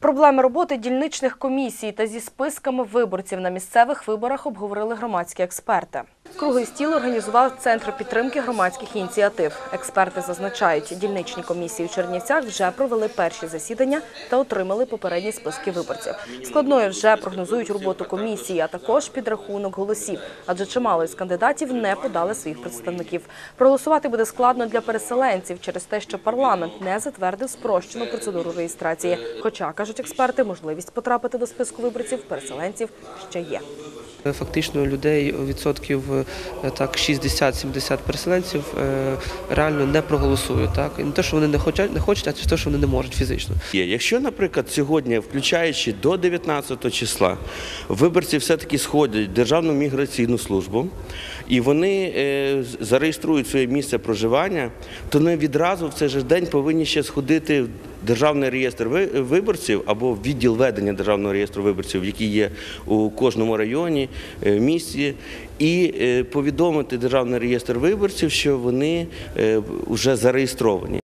Проблеми роботи дільничних комісій та зі списками виборців на місцевих виборах обговорили громадські експерти. Круглий стіл організував Центр підтримки громадських ініціатив. Експерти зазначають, дільничні комісії у Чернівцях вже провели перші засідання та отримали попередні списки виборців. Складною вже прогнозують роботу комісії, а також підрахунок голосів, адже чимало із кандидатів не подали своїх представників. Проголосувати буде складно для переселенців через те, що парламент не затвердив спрощену процедуру реєстрації. Хоча, кажуть експерти, можливість потрапити до списку виборців переселенців ще є. Фактично людей відсотків так 60-70 переселенців е, реально не проголосують. Так і не те, що вони не хочуть, не хочуть, а те, що вони не можуть фізично. Якщо, наприклад, сьогодні, включаючи до 19 числа, виборці все-таки сходять в Державну міграційну службу і вони е, зареєструють своє місце проживання, то вони відразу в цей же день повинні ще сходити Державний реєстр виборців або відділ ведення Державного реєстру виборців, який є у кожному районі, е, місті, і е, повідомити Державний реєстр виборців, що вони вже зареєстровані.